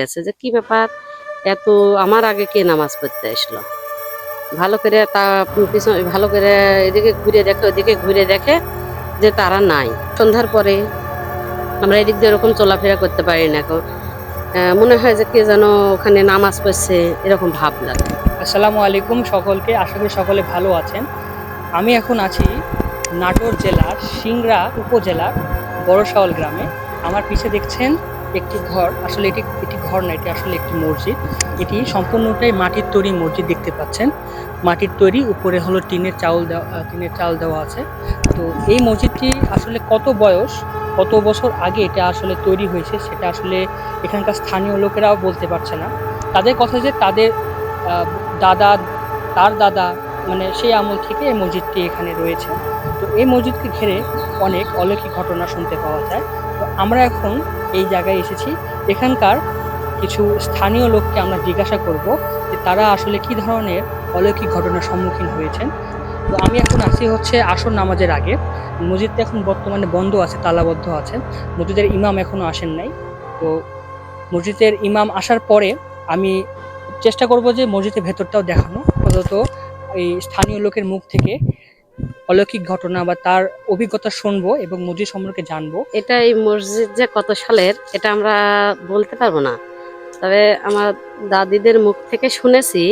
গেছে যে, কি ব্যাপার? এত আমার আগে কে নামাজ পড়তে আসলো? ভালো করে তা পিছন, ভালো করে এদিকে ঘুরে দেখে, ওদিকে ঘুরে দেখে যে তারা নাই। সন্ধ্যার পরে আমরা এদিক দিয়ে ওরকম চলাফেরা করতে পারি না এখন। মনে হয় যে কে যেন ওখানে নামাজ পড়ছে, এরকম ভাব লাগে। আসসালামু আলাইকুম সকলকে, আশা করি সকলে ভালো আছেন। আমি এখন আছি নাটোর জেলার সিংড়া উপজেলার বড়শাওল গ্রামে। আমার পিছে দেখছেন একটি ঘর, আসলে এটি এটি ঘর না, এটি আসলে একটি মসজিদ। এটি সম্পূর্ণটাই মাটির তৈরি মসজিদ দেখতে পাচ্ছেন। মাটির তৈরি, উপরে হলো টিনের চাউল দেওয়া টিনের চাল দেওয়া আছে। তো এই মসজিদটি আসলে কত বয়স, কত বছর আগে এটা আসলে তৈরি হয়েছে, সেটা আসলে এখানকার স্থানীয় লোকেরাও বলতে পারছে না। তাদের কথা যে তাদের দাদা, তার দাদা মানে সেই আমল থেকে এই মসজিদটি এখানে রয়েছে। তো এই মসজিদকে ঘিরে অনেক অলৌকিক ঘটনা শুনতে পাওয়া যায়। আমরা এখন এই জায়গায় এসেছি। এখানকার কিছু স্থানীয় লোককে আমরা জিজ্ঞাসা করব যে তারা আসলে কি ধরনের অলৌকিক ঘটনার সম্মুখীন হয়েছেন। তো আমি এখন আছি হচ্ছে আসর নামাজের আগে। মসজিদটা এখন বর্তমানে বন্ধ আছে, তালাবদ্ধ আছে। মসজিদের ইমাম এখনও আসেন নাই। তো মসজিদের ইমাম আসার পরে আমি চেষ্টা করব যে মসজিদের ভেতরটাও দেখানো। অন্তত এই স্থানীয় লোকের মুখ থেকে অলৌকিক ঘটনা বা তার অভিজ্ঞতা শুনব এবং মসজিদ সম্পর্কে জানব। এটা এই মসজিদ যে কত সালের, এটা আমরা বলতে পারব না। তবে আমার দাদিদের মুখ থেকে শুনেছি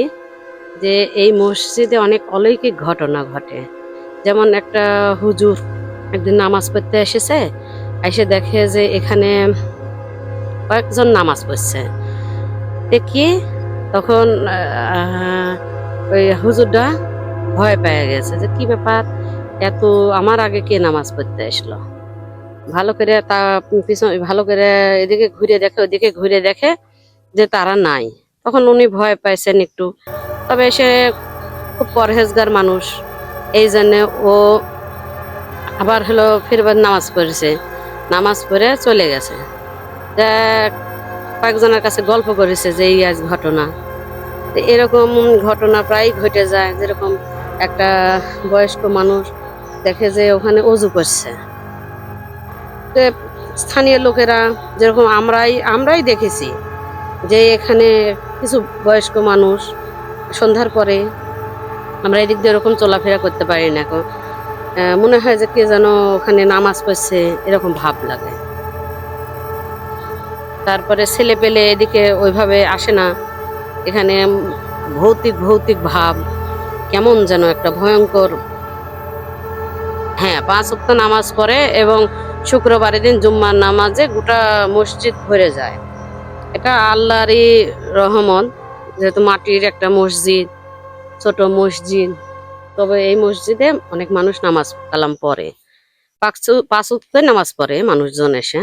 যে এই মসজিদে অনেক অলৌকিক ঘটনা ঘটে। যেমন একটা হুজুর একদিন নামাজ পড়তে এসেছে, এসে দেখে যে এখানে কয়েকজন নামাজ পড়ছে। দেখি তখন ওই হুজুরটা ভয় পেয়ে গেছে যে কি ব্যাপার? এত আমার আগে কে নামাজ পড়তে আসলো? ভালো করে তা পিছন ভালো করে এদিকে ঘুরে দেখে, ওদিকে ঘুরে দেখে যে তারা নাই। তখন উনি ভয় পাইছেন একটু। তবে সে খুব পরহেজগার মানুষ। এই জন্য ও আবার হলো ফিরবার নামাজ পড়েছে। নামাজ পড়ে চলে গেছে। তা কয়েকজনের কাছে গল্প করেছে যে এই আজ ঘটনা। এরকম ঘটনা প্রায় ঘটে যায়। যেরকম একটা বয়স্ক মানুষ দেখে যে ওখানে অজু করছে। স্থানীয় লোকেরা যেরকম আমরাই আমরাই দেখেছি যে এখানে কিছু বয়স্ক মানুষ সন্ধ্যার পরে আমরা এদিক দিয়ে ওরকম চলাফেরা করতে পারি না। এখন মনে হয় যে কে যেন ওখানে নামাজ পড়ছে, এরকম ভাব লাগে। তারপরে ছেলে পেলে এদিকে ওইভাবে আসে না। এখানে ভৌতিক ভৌতিক ভাব, কেমন যেন একটা ভয়ঙ্কর হ্যাঁ পাঁচ অক্ত নামাজ পড়ে এবং শুক্রবারের দিন জুম্মার নামাজে গোটা মসজিদ ভরে যায়। এটা আল্লাহরই রহমত, যেহেতু মাটির একটা মসজিদ, ছোট মসজিদ, তবে এই মসজিদে অনেক মানুষ নামাজ কালাম পড়ে। পাঁচ পাঁচ ওয়াক্ত নামাজ পড়ে মানুষজন এসে।